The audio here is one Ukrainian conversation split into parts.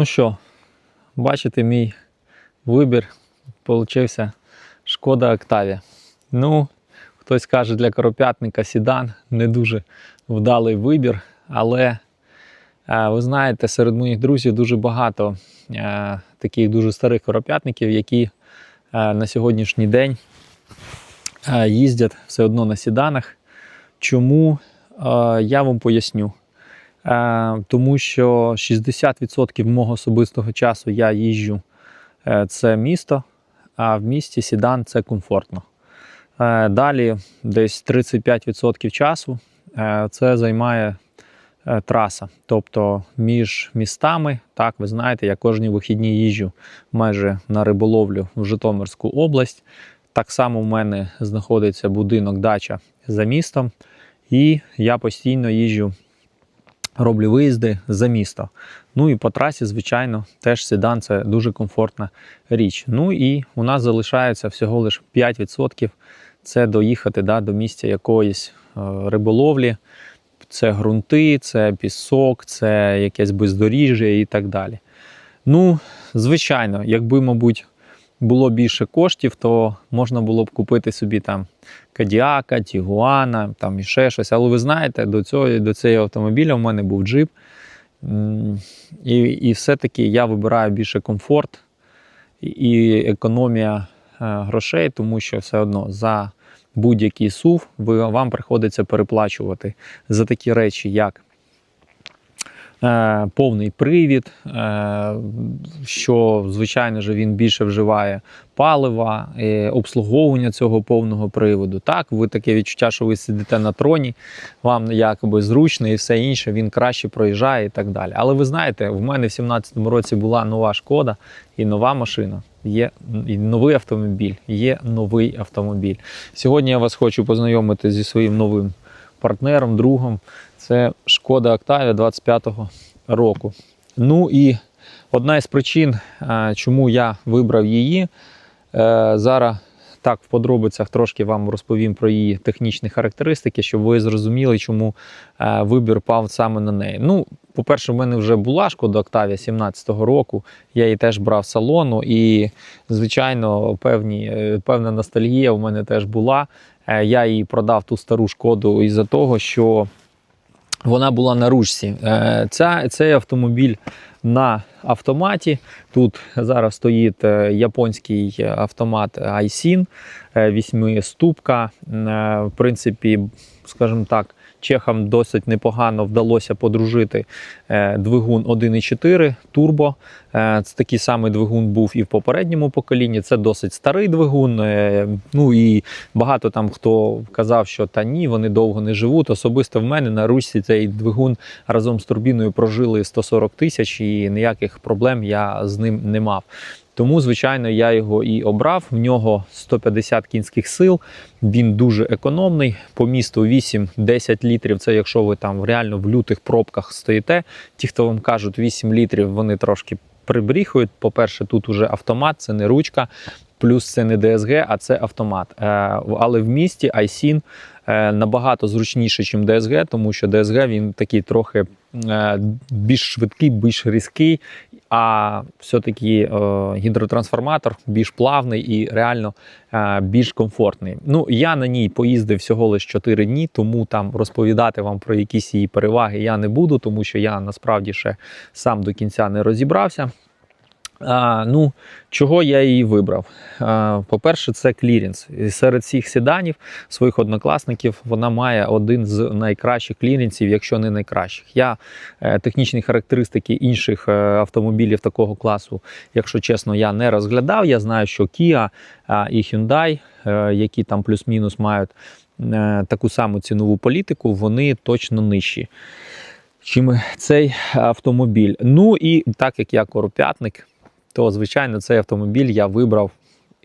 Ну що, бачите, мій вибір получився шкода Октавія. Ну, хтось каже, для коропятника сідан не дуже вдалий вибір, але е, ви знаєте, серед моїх друзів дуже багато е, таких дуже старих коропятників, які е, на сьогоднішній день їздять все одно на сіданах. Чому я вам поясню. Е, тому що 60% мого особистого часу я їжджу е, це місто, а в місті сідан це комфортно. Е, Далі десь 35% часу це займає траса. Тобто між містами, так, ви знаєте, я кожні вихідні їжджу майже на риболовлю в Житомирську область. Так само в мене знаходиться будинок дача за містом, і я постійно їжджу роблю виїзди за місто. Ну і по трасі, звичайно, теж седан це дуже комфортна річ. Ну і у нас залишається всього лише 5% це доїхати да, до місця якоїсь е, риболовлі. Це ґрунти, це пісок, це якесь бездоріжжя і так далі. Ну, звичайно, якби, мабуть, було більше коштів, то можна було б купити собі там Кадіака, Тігуана, там і ще щось. Але ви знаєте, до цього до цього автомобіля в мене був джип. І, і все-таки я вибираю більше комфорт і економія е, грошей, тому що все одно за будь-який сув вам приходиться переплачувати за такі речі, як повний привід, е, що, звичайно ж, він більше вживає палива, е, обслуговування цього повного приводу. Так, ви таке відчуття, що ви сидите на троні, вам якоби зручно і все інше, він краще проїжджає і так далі. Але ви знаєте, в мене в 17-му році була нова шкода і нова машина. Є новий автомобіль, є новий автомобіль. Сьогодні я вас хочу познайомити зі своїм новим партнером, другом. Це шкода Octavia 25-го року. Ну і одна із причин, е, чому я вибрав її. е, Зараз так в подробицях трошки вам розповім про її технічні характеристики, щоб ви зрозуміли, чому е, вибір пав саме на неї. Ну, по-перше, в мене вже була шкода Octavia 17-го року. Я її теж брав салону, і, звичайно, певні, певна ностальгія в мене теж була. Я її продав ту стару шкоду із-за того, що вона була на ручці. Е, Ця, цей автомобіль на автоматі. Тут зараз стоїть е, японський автомат е, вісьмиступка. Е, В принципі, скажімо так, чехам досить непогано вдалося подружити е, двигун 1.4 турбо. Е, Це такий самий двигун був і в попередньому поколінні. Це досить старий двигун. е, Ну і багато там хто казав, що та ні, вони довго не живуть. Особисто в мене на ручці цей двигун разом з турбіною прожили 140 тисяч, і ніяких проблем я з ним не мав. Тому, звичайно, я його і обрав. В нього 150 кінських сил. Він дуже економний. По місту 8-10 літрів. Це якщо ви там реально в лютих пробках стоїте. Ті, хто вам кажуть 8 літрів, вони трошки прибріхують. По-перше, тут уже автомат, це не ручка. Плюс це не DSG, а це автомат. Е, Але в місті iSIN е, набагато зручніше, ніж DSG, тому що DSG він такий трохи більш швидкий, більш різкий, а все-таки е, гідротрансформатор більш плавний і реально е, більш комфортний. Ну, я на ній поїздив всього лише 4 дні, тому там розповідати вам про якісь її переваги я не буду, тому що я насправді ще сам до кінця не розібрався. А, ну, чого я її вибрав? По-перше, це клірінс. І Серед всіх седанів своїх однокласників вона має один з найкращих клірінсів, якщо не найкращих. Я е, технічні характеристики інших е, автомобілів такого класу, якщо чесно, я не розглядав. Я знаю, що Kia і Hyundai, е, які там плюс-мінус мають таку саму цінову політику, вони точно нижчі. Чим цей автомобіль. Ну і так як я коропятник, то звичайно цей автомобіль я вибрав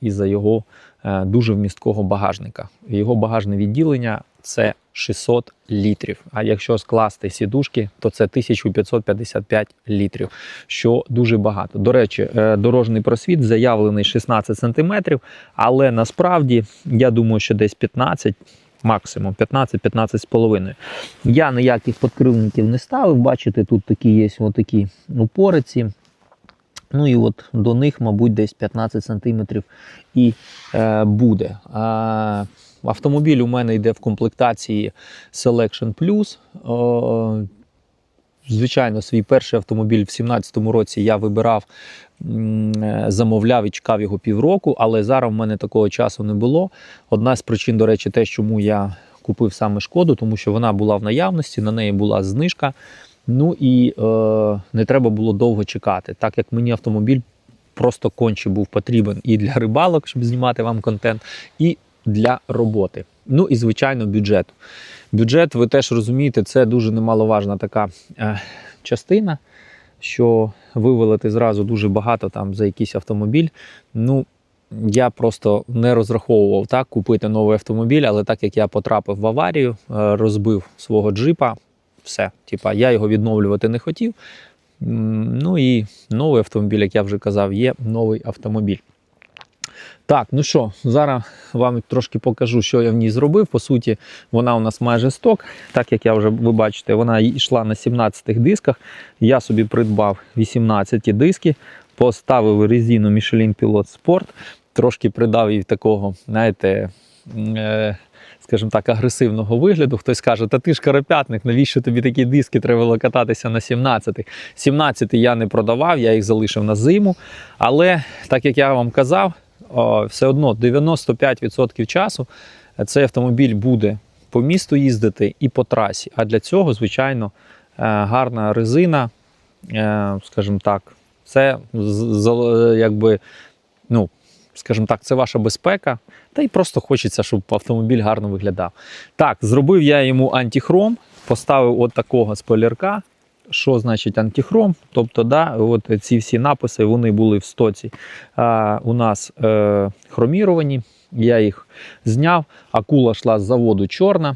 із-за його е, дуже вмісткого багажника. Його багажне відділення це 600 літрів. А якщо скласти сідушки, то це 1555 літрів, що дуже багато. До речі, е, дорожній просвіт заявлений 16 см, але насправді я думаю, що десь 15 максимум 15-15 з половиною. Я ніяких подкривників не ставив. Бачите, тут такі є отакі упориці. Ну і от до них, мабуть, десь 15 см і е, буде. А, автомобіль у мене йде в комплектації Selection Plus. О, звичайно, свій перший автомобіль в 2017 році я вибирав, е, замовляв і чекав його півроку, але зараз в мене такого часу не було. Одна з причин, до речі, те, чому я купив саме шкоду, тому що вона була в наявності, на неї була знижка. Ну і е, не треба було довго чекати, так як мені автомобіль просто конче був потрібен і для рибалок, щоб знімати вам контент, і для роботи. Ну і звичайно, бюджету. Бюджет, ви теж розумієте, це дуже немаловажна така е, частина, що вивелити зразу дуже багато там за якийсь автомобіль. Ну, я просто не розраховував так купити новий автомобіль, але так як я потрапив в аварію, е, розбив свого джипа, все. Типа, я його відновлювати не хотів. Ну і новий автомобіль, як я вже казав, є новий автомобіль. Так, ну що, зараз вам трошки покажу, що я в ній зробив. По суті, вона у нас майже сток. Так як я вже ви бачите, вона йшла на 17 дисках. Я собі придбав 18 диски, поставив резину Michelin Pilot Sport, трошки придав їй такого, знаєте, е, скажімо так, агресивного вигляду. Хтось каже, та ти ж карапятник, навіщо тобі такі диски треба було кататися на 17-х. 17 я не продавав, я їх залишив на зиму. Але так як я вам казав, все одно 95% часу цей автомобіль буде по місту їздити і по трасі. А для цього, звичайно, е, гарна резина, е, скажімо так, це якби, ну, скажімо так, це ваша безпека. Та й просто хочеться, щоб автомобіль гарно виглядав. Так, зробив я йому антихром, поставив от такого спойлерка. Що значить антихром? Тобто, да, от ці всі написи вони були в стоці а, у нас е, хроміровані. Я їх зняв. Акула йшла з заводу чорна.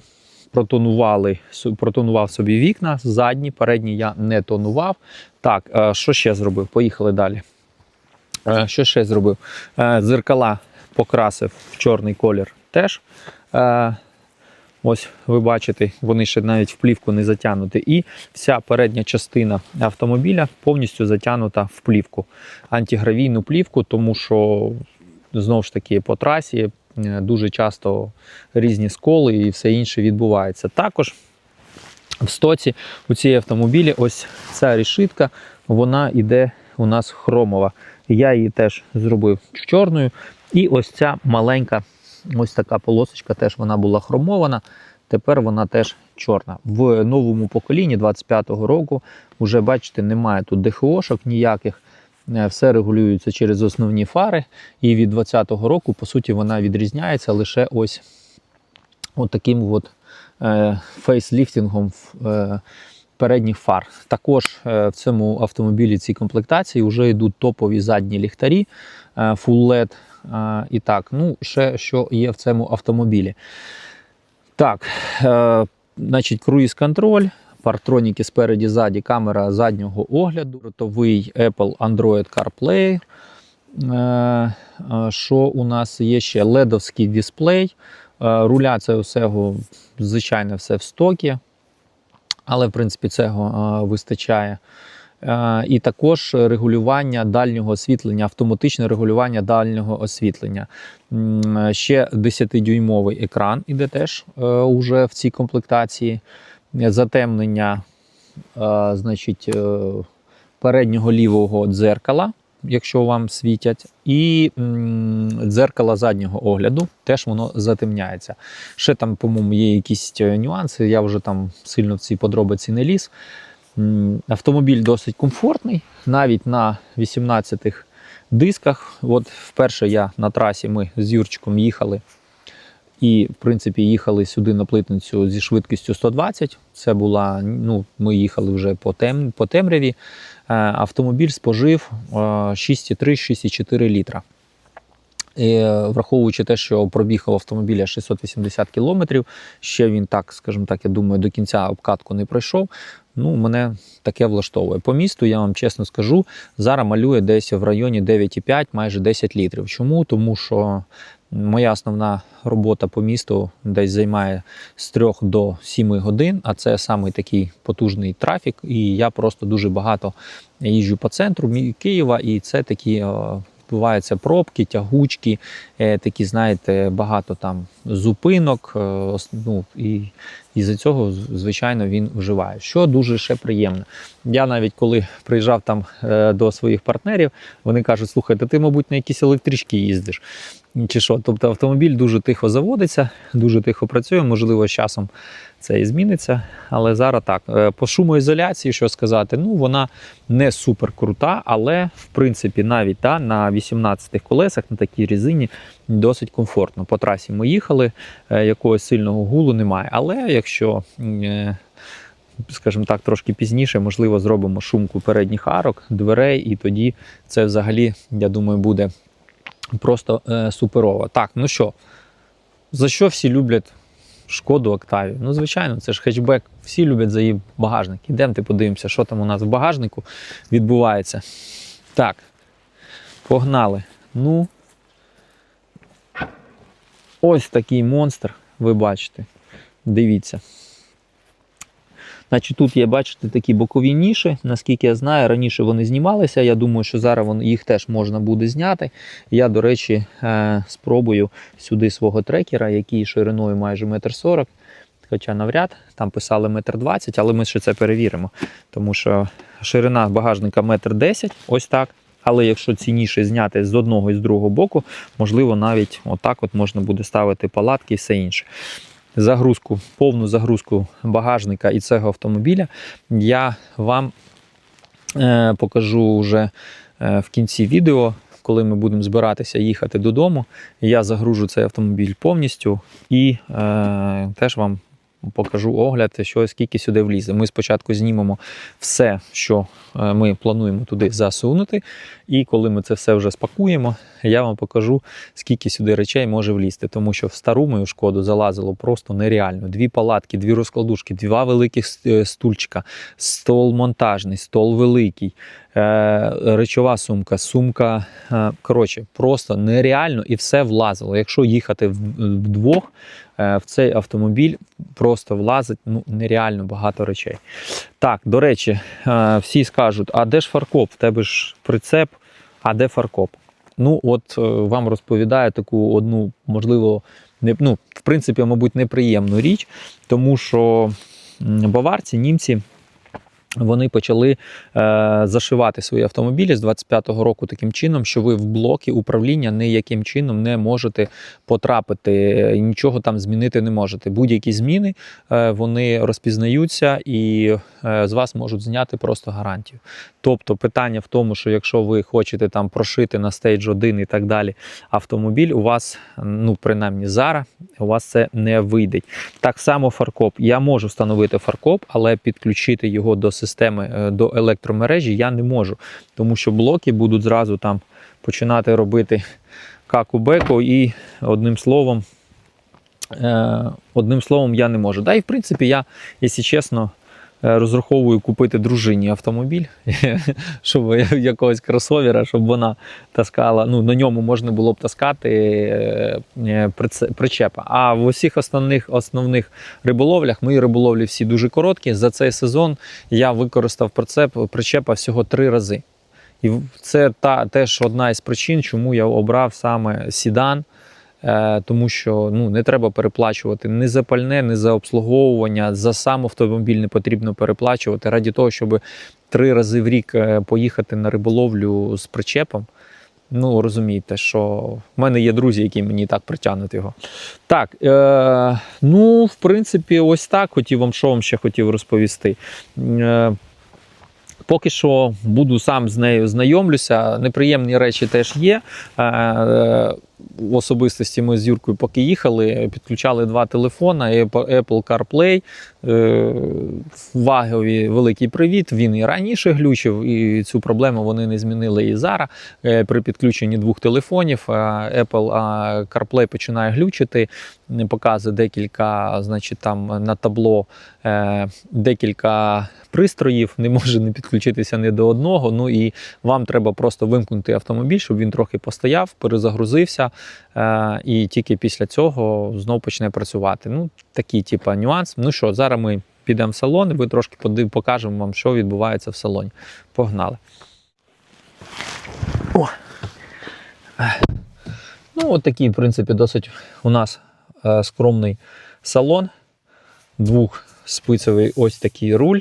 Протонували, протонував собі вікна задні, передні я не тонував. Так, е, що ще зробив? Поїхали далі. Е, Що ще зробив? Е, Дзеркала покрасив в чорний колір теж. Е, Ось ви бачите, вони ще навіть в плівку не затягнуті. І вся передня частина автомобіля повністю затягнута в плівку, антигравійну плівку, тому що знову ж таки по трасі е, дуже часто різні сколи і все інше відбувається. Також в стоці у цій автомобілі ось ця рішитка, вона йде у нас хромова. Я її теж зробив чорною. І ось ця маленька, ось така полосочка, теж вона була хромована. Тепер вона теж чорна. В новому поколінні 25-го року вже бачите, немає тут ДХОшок ніяких. Е, Все регулюється через основні фари. І від 20-го року, по суті, вона відрізняється лише ось таким от е, фейсліфтингом е, передніх фар. Також е, в цьому автомобілі цій комплектації вже йдуть топові задні ліхтарі е, Full LED. І так, ну ще що є в цьому автомобілі. Так, е, значить, круїз-контроль, партроніки спереді ззаді, камера заднього огляду, ротовий Apple Android CarPlay. Е, е, Що у нас є ще? ледовський дисплей. Руля це усього, звичайно, все в стокі, але в принципі цього вистачає. Е, І також регулювання дальнього освітлення, автоматичне регулювання дальнього освітлення. Ще 10-дюймовий екран іде теж е, уже в цій комплектації. Затемнення е, значить, переднього лівого дзеркала, якщо вам світять, і м, дзеркало заднього огляду, теж воно затемняється. Ще там, по-моєму, є якісь нюанси, я вже там сильно в ці подробиці не ліз. Автомобіль досить комфортний, навіть на 18-х дисках. От вперше я на трасі ми з Юрчиком їхали. І, в принципі, їхали сюди на плитницю зі швидкістю 120. Це була, ну, ми їхали вже по, тем, по темряві. Е, Автомобіль спожив е, 6,3-6,4 літра. І, е, враховуючи те, що пробіг у автомобіля 680 кілометрів, ще він так, скажімо так, я думаю, до кінця обкатку не пройшов. Ну, мене таке влаштовує. По місту, я вам чесно скажу, зараз малює десь в районі 9,5, майже 10 літрів. Чому? Тому що Моя основна робота по місту десь займає з 3 до 7 годин, а це саме такий потужний трафік. І я просто дуже багато їжджу по центру Києва, і це такі відбуваються пробки, тягучки, е, такі, знаєте, багато там зупинок. е, Ну, і, і за цього, звичайно, він вживає. Що дуже ще приємно. Я навіть коли приїжджав там е, до своїх партнерів, вони кажуть: слухай, та ти, мабуть, на якісь електрички їздиш. Чи що? Тобто автомобіль дуже тихо заводиться, дуже тихо працює. Можливо, з часом це і зміниться. Але зараз так. Е, По шумоізоляції, що сказати, ну вона не супер крута, але в принципі навіть та, на 18 колесах на такій резині досить комфортно. По трасі ми їхали, е, якогось сильного гулу немає. Але якщо. е, Скажімо так, трошки пізніше, можливо, зробимо шумку передніх арок, дверей, і тоді це взагалі, я думаю, буде просто суперово. Так, ну що, за що всі люблять шкоду Октавію? Ну, звичайно, це ж хетчбек. Всі люблять за її багажник. Ідемте подивимося, що там у нас в багажнику відбувається. Так, погнали. Ну, ось такий монстр, ви бачите. Дивіться. Значить, тут є, бачите, такі бокові ніші. Наскільки я знаю, раніше вони знімалися. Я думаю, що зараз їх теж можна буде зняти. Я, до речі, е, спробую сюди свого трекера, який шириною майже метр сорок. Хоча навряд, там писали метр двадцять, але ми ще це перевіримо. Тому що ширина багажника метр десять, ось так. Але якщо ці ніші зняти з одного і з другого боку, можливо, навіть отак от можна буде ставити палатки і все інше загрузку, повну загрузку багажника і цього автомобіля я вам е, покажу вже е, в кінці відео, коли ми будемо збиратися їхати додому. Я загружу цей автомобіль повністю і е, теж вам покажу огляд, що скільки сюди влізе. Ми спочатку знімемо все, що ми плануємо туди засунути. І коли ми це все вже спакуємо, я вам покажу, скільки сюди речей може влізти. Тому що в стару мою шкоду залазило просто нереально. Дві палатки, дві розкладушки, два великих е, стульчика, стол монтажний, стол великий, е, речова сумка, сумка. е, Коротше, просто нереально і все влазило. Якщо їхати вдвох, в цей автомобіль просто влазить ну, нереально багато речей. Так, до речі, всі скажуть: а де ж фаркоп? В тебе ж прицеп, а де фаркоп? Ну, от е, вам розповідаю таку одну, можливо, не, ну, в принципі, мабуть, неприємну річ, тому що баварці, німці. Вони почали е, зашивати свої автомобілі з 25-го року таким чином, що ви в блоки управління ніяким чином не можете потрапити, нічого там змінити не можете. Будь-які зміни е, вони розпізнаються і е, з вас можуть зняти просто гарантію. Тобто питання в тому, що якщо ви хочете там прошити на стейдж 1 і так далі автомобіль, у вас, ну принаймні зараз, у вас це не вийде. Так само фаркоп. Я можу встановити фаркоп, але підключити його до системи, е, до електромережі я не можу, тому що блоки будуть зразу там починати робити каку-беку і одним словом. Е, одним словом, я не можу. Да, і в принципі, я, якщо чесно, розраховую купити дружині автомобіль, щоб якогось кросовера, щоб вона таскала. Ну, на ньому можна було б таскати е, е, причепа. А в усіх основних, основних риболовлях мої риболовлі всі дуже короткі. За цей сезон я використав прицеп, причепа всього три рази. І це та, теж одна із причин, чому я обрав саме сідан. Е, тому що ну, не треба переплачувати ні за пальне, ні за обслуговування. За сам автомобіль не потрібно переплачувати раді того, щоб три рази в рік е, поїхати на риболовлю з причепом. Ну, розумієте, що в мене є друзі, які мені так притягнуть його. Так, е, ну, в принципі, ось так хотів вам, що вам ще хотів розповісти. Е, Поки що буду сам з нею знайомлюся. Неприємні речі теж є. Е, е, В особистості ми з Юркою поки їхали, підключали два телефони, Apple CarPlay. Е, Вагові великий привіт. Він і раніше глючив, і цю проблему вони не змінили і зараз. Е, При підключенні двох телефонів Apple CarPlay починає глючити, показує декілька, значить, там на табло е, декілька пристроїв, не може не підключитися ні до одного. Ну і вам треба просто вимкнути автомобіль, щоб він трохи постояв, перезагрузився. Е, і тільки після цього знов почне працювати. Ну, такий типу, нюанс. Ну що, зараз ми підемо в салон, і ви трошки покажемо вам, що відбувається в салоні. Погнали. О. Ну, от такий, в принципі, досить у нас е, скромний салон. Двохспицевий ось такий руль.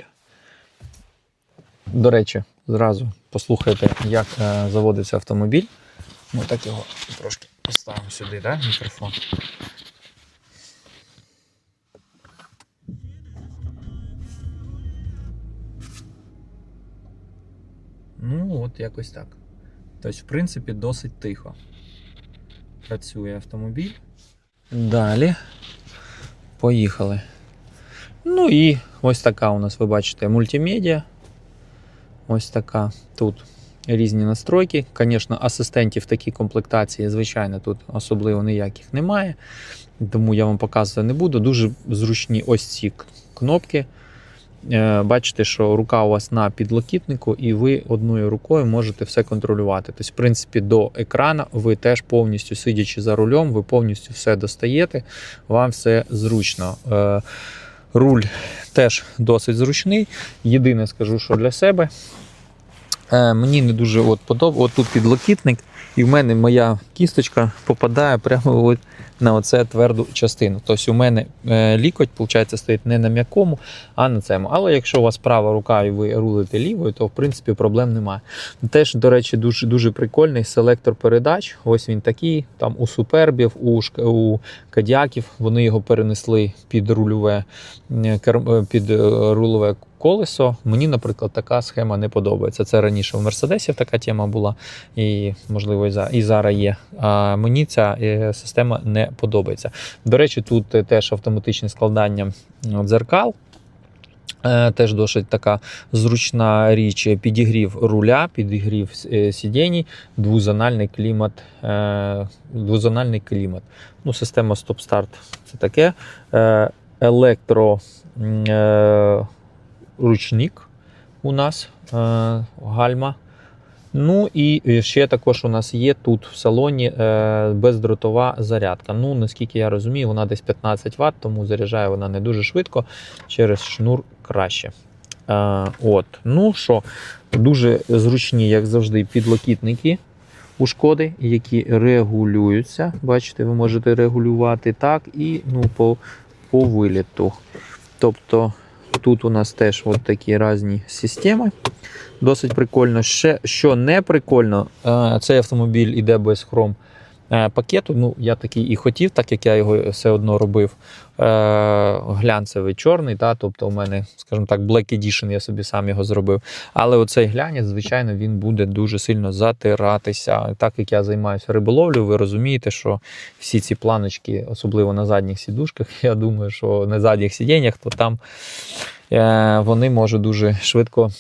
До речі, зразу послухайте, як е, заводиться автомобіль. Ну, так його трошки поставимо сюди, да, мікрофон. Ну, от якось так. Тобто, в принципі, досить тихо. Працює автомобіль. Далі. Поїхали. Ну і ось така у нас, ви бачите, мультимедіа. Ось така тут різні настройки. Звісно, асистентів в такій комплектації, звичайно, тут особливо ніяких немає. Тому я вам показувати не буду. Дуже зручні ось ці кнопки. Е, Бачите, що рука у вас на підлокітнику, і ви одною рукою можете все контролювати. Тобто, в принципі, до екрана ви теж повністю сидячи за рулем, ви повністю все достаєте, вам все зручно. Е, Руль теж досить зручний. Єдине скажу, що для себе. Е, мені не дуже подобається. От тут підлокітник, і в мене моя кісточка попадає прямо от на оце тверду частину. Тобто у мене е, лікоть, виходить, стоїть не на м'якому, а на цьому. Але якщо у вас права рука і ви рулите лівою, то в принципі проблем немає. Теж, до речі, дуже дуже прикольний селектор передач. Ось він такий. Там у супербів, у, у кадіаків вони його перенесли під рульове е, е, під рулове колесо. Мені, наприклад, така схема не подобається. Це раніше у Мерседесів така тема була, і можливо і зараз є. А мені ця система не подобається. До речі, тут е, теж автоматичне складання дзеркал. Е, Теж досить така зручна річ. Підігрів руля, підігрів е, сидінь, двозональний клімат. Двозональний клімат. Ну, система стоп-старт це таке. Е, Електро м, е, ручник у нас гальма. Ну і ще також у нас є тут в салоні е, бездротова зарядка. Ну, наскільки я розумію, вона десь 15 Вт, тому заряджає вона не дуже швидко, через шнур краще. Е, от. Ну що, дуже зручні, як завжди, підлокітники у шкоди, які регулюються. Бачите, ви можете регулювати так і ну, по, по виліту. Тобто тут у нас теж от такі різні системи. Досить прикольно. Ще що не прикольно, е, цей автомобіль іде без е, пакету. Ну, я такий і хотів, так як я його все одно робив. Е, Глянцевий чорний, та, тобто у мене, скажімо так, Black Edition, я собі сам його зробив. Але оцей глянець, звичайно, він буде дуже сильно затиратися. Так як я займаюся риболовлею, ви розумієте, що всі ці планочки, особливо на задніх сідушках, я думаю, що на задніх сидіннях, то там е, вони можуть дуже швидко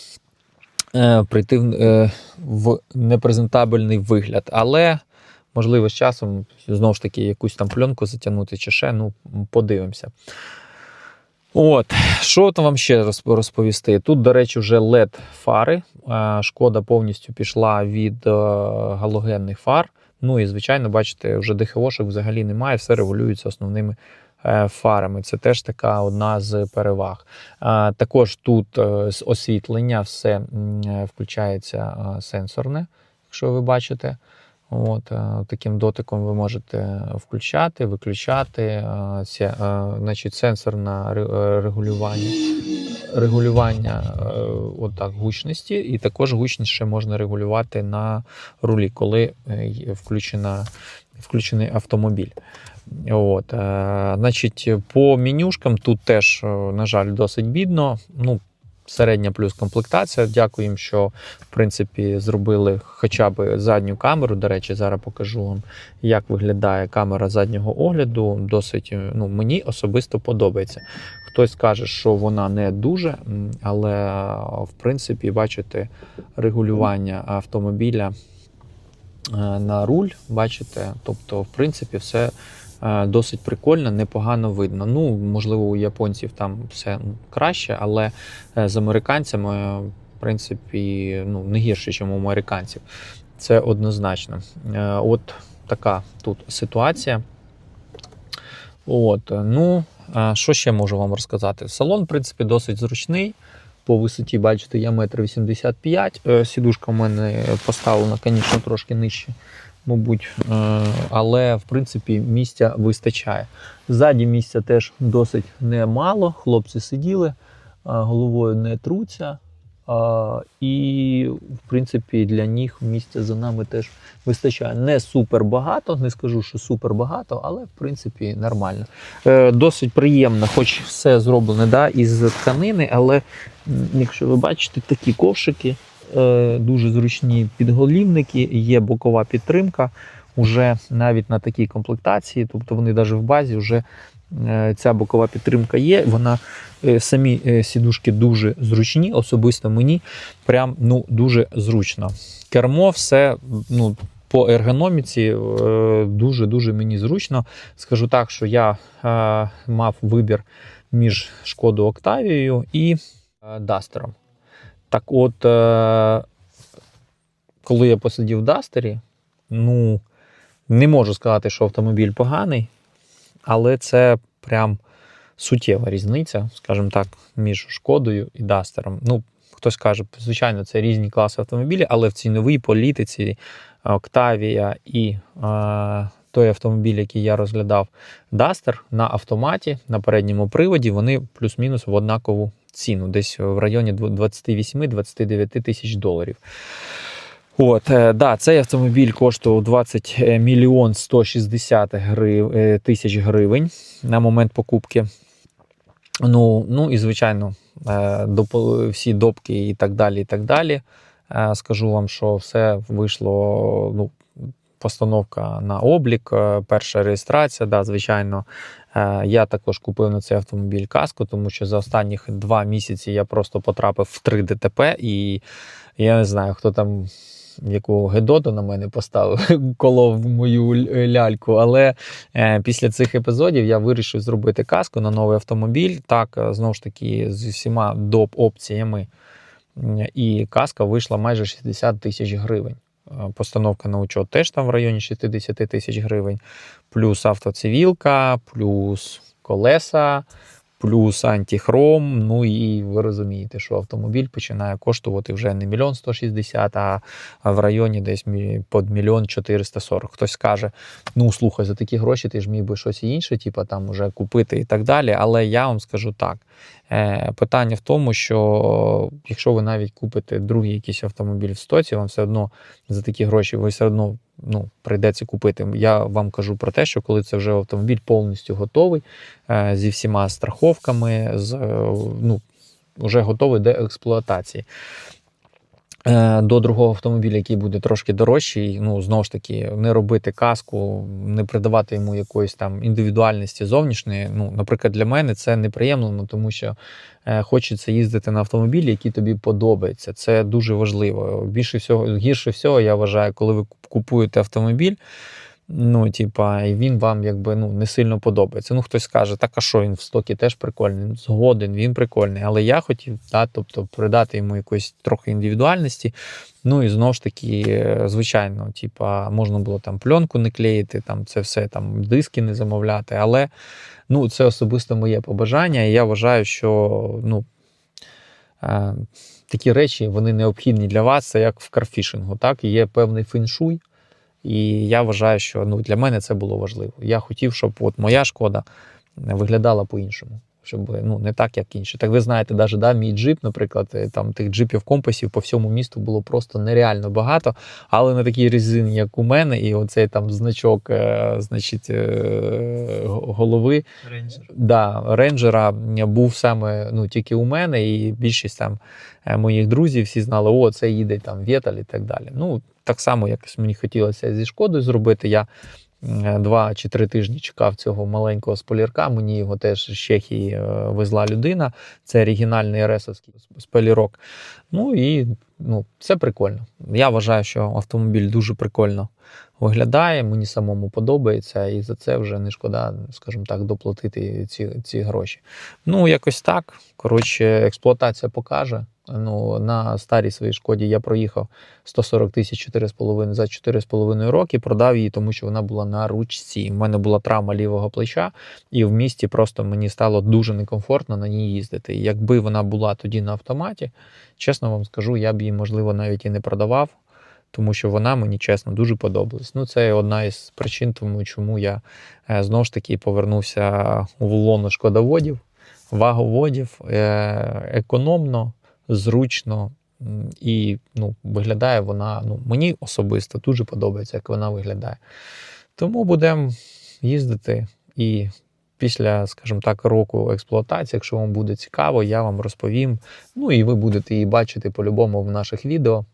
е, прийти е, в непрезентабельний вигляд. Але, можливо, з часом знову ж таки якусь там пленку затягнути чи ще, ну, подивимося. От, що там вам ще розповісти? Тут, до речі, вже LED фари. Шкода повністю пішла від е, галогенних фар. Ну і, звичайно, бачите, вже ДХОшок взагалі немає, все регулюється основними е, фарами. Це теж така одна з переваг. Також тут е, освітлення все включається сенсорне, якщо ви бачите. От, е, таким дотиком ви можете включати, виключати. Це, е, значить, сенсорне е, регулювання, регулювання е, отак, гучності, і також гучність ще можна регулювати на рулі, коли включена, включений автомобіль. От, значить, по менюшкам тут теж, на жаль, досить бідно. Ну, середня плюс комплектація. Дякую їм, що в принципі зробили хоча б задню камеру. До речі, зараз покажу вам, як виглядає камера заднього огляду. Досить ну, мені особисто подобається. Хтось каже, що вона не дуже, але в принципі, бачите, регулювання автомобіля е, на руль, бачите, тобто, в принципі, все досить прикольно, непогано видно. Ну, можливо, у японців там все краще, але е, з американцями, е, в принципі, ну, не гірше, ніж у американців. Це однозначно. Е, От така тут ситуація. От, ну, що ще можу вам розказати? Салон, в принципі, досить зручний. По висоті, бачите, я 1,85 м. Сідушка в мене поставлена, звісно, трошки нижче, мабуть. Е, Але, в принципі, місця вистачає. Ззаді місця теж досить немало. Хлопці сиділи, головою не труться. І, в принципі, для ніг місця за нами теж вистачає. Не супер багато, не скажу, що супер багато, але в принципі нормально. Е, Досить приємно, хоч все зроблене да, із тканини, але якщо ви бачите, такі ковшики, е, дуже зручні підголівники, є бокова підтримка. Уже навіть на такій комплектації, тобто вони навіть в базі вже е, ця бокова підтримка є. Вона е, самі е, сідушки дуже зручні, особисто мені прям ну дуже зручно. Кермо, все ну, по ергономіці дуже дуже мені зручно. Скажу так, що я е, мав вибір між Шкодою Октавією і е, Дастером. Так от, е, коли я посидів в Дастері, ну не можу сказати, що автомобіль поганий, але це прям суттєва різниця, скажімо так, між шкодою і Дастером. Ну, хтось каже, звичайно, це різні класи автомобілів, але в ціновій політиці Октавія і е, той автомобіль, який я розглядав, Дастер на автоматі, на передньому приводі, вони плюс-мінус в однакову ціну, десь в районі 28-29 тисяч доларів. От, е, да, цей автомобіль коштував 20 мільйон 160 грив, е, тисяч гривень на момент покупки. Ну, ну і звичайно, е, всі допки і так далі. і так далі. Е, Скажу вам, що все вийшло. Ну, постановка на облік, е, перша реєстрація. Да, звичайно, Е, я також купив на цей автомобіль каску, тому що за останніх два місяці я просто потрапив в 3 ДТП, і я не знаю, хто там. Яку Гедоту на мене поставив, колов мою ляльку. Але е, після цих епізодів я вирішив зробити каску на новий автомобіль. Так, е, знову ж таки, з усіма доп опціями. І каска вийшла майже 60 тисяч гривень. Постановка на учет теж там в районі 60 тисяч гривень. Плюс автоцивілка, плюс колеса, плюс антихром. Ну і ви розумієте, що автомобіль починає коштувати вже не мільйон 160, а в районі десь під мільйон 440. Хтось скаже: ну слухай, за такі гроші ти ж міг би щось інше, типу там уже купити і так далі. Але я вам скажу так. Е, питання в тому, що якщо ви навіть купите другий якийсь автомобіль в стоці, вам все одно за такі гроші ви все одно ну, прийдеться купити. Я вам кажу про те, що коли це вже автомобіль повністю готовий, е, зі всіма страховками, з, е, ну, вже готовий до експлуатації. Е, До другого автомобіля, який буде трошки дорожчий, ну знову ж таки, не робити каску, не придавати йому якоїсь там індивідуальності зовнішньої. Ну, наприклад, для мене це неприємно, тому що е, хочеться їздити на автомобілі, які тобі подобаються. Це дуже важливо. Більше всього, гірше всього, я вважаю, коли ви купуєте автомобіль. Ну, типа, і він вам якби ну не сильно подобається. Ну, хтось скаже, так а що він в стокі теж прикольний, згоден, він прикольний. Але я хотів, да, тобто, придати йому якоїсь трохи індивідуальності. Ну і знову ж таки, звичайно, типа, можна було там пленку не клеїти, там це все там диски не замовляти. Але ну, це особисто моє побажання. І я вважаю, що ну. е, Такі речі вони необхідні для вас, це як в карфішингу. Так, є певний феншуй, і я вважаю, що ну, для мене це було важливо. Я хотів, щоб от моя шкода виглядала по-іншому. Щоб ну, не так, як інші. Так ви знаєте, навіть да, мій джип, наприклад, е, там тих джипів компасів по всьому місту було просто нереально багато. Але на такій резині, як у мене, і оцей там значок, е, значить, е, голови Рейнджер. да, рейнджера був саме ну, тільки у мене, і більшість там моїх друзів всі знали, о, це їде там Вєталь і так далі. Ну, так само, якось мені хотілося зі шкодою зробити. Я два чи три тижні чекав цього маленького спойлерка. Мені його теж з Чехії е, везла людина. Це оригінальний РСовський спойлерок. Ну і ну, це прикольно. Я вважаю, що автомобіль дуже прикольно виглядає, мені самому подобається, і за це вже не шкода, скажімо так, доплатити ці, ці гроші. Ну, якось так. Коротше, експлуатація покаже. Ну, на старій своїй шкоді я проїхав 140 тисяч 4,5 за 4,5 роки. Продав її, тому що вона була на ручці. У мене була травма лівого плеча, і в місті просто мені стало дуже некомфортно на ній їздити. Якби вона була тоді на автоматі, чесно вам скажу, я б її, можливо, навіть і не продавав, тому що вона мені чесно дуже подобалась. Ну, це одна із причин, тому чому я е, знову ж таки повернувся у лоно шкодоводів, ваговодів, е, економно, зручно. І ну, виглядає вона, ну, мені особисто дуже подобається, як вона виглядає. Тому будемо їздити і після, скажімо так, року експлуатації, якщо вам буде цікаво, я вам розповім. Ну і ви будете її бачити по-любому в наших відео.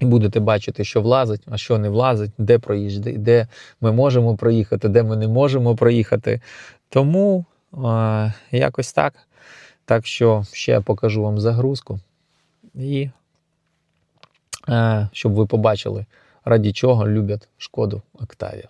І будете бачити, що влазить, а що не влазить, де проїжджати, де ми можемо проїхати, де ми не можемо проїхати. Тому е, якось так. Так що ще я покажу вам загрузку. І е, щоб ви побачили, раді чого люблять шкоду Октавія.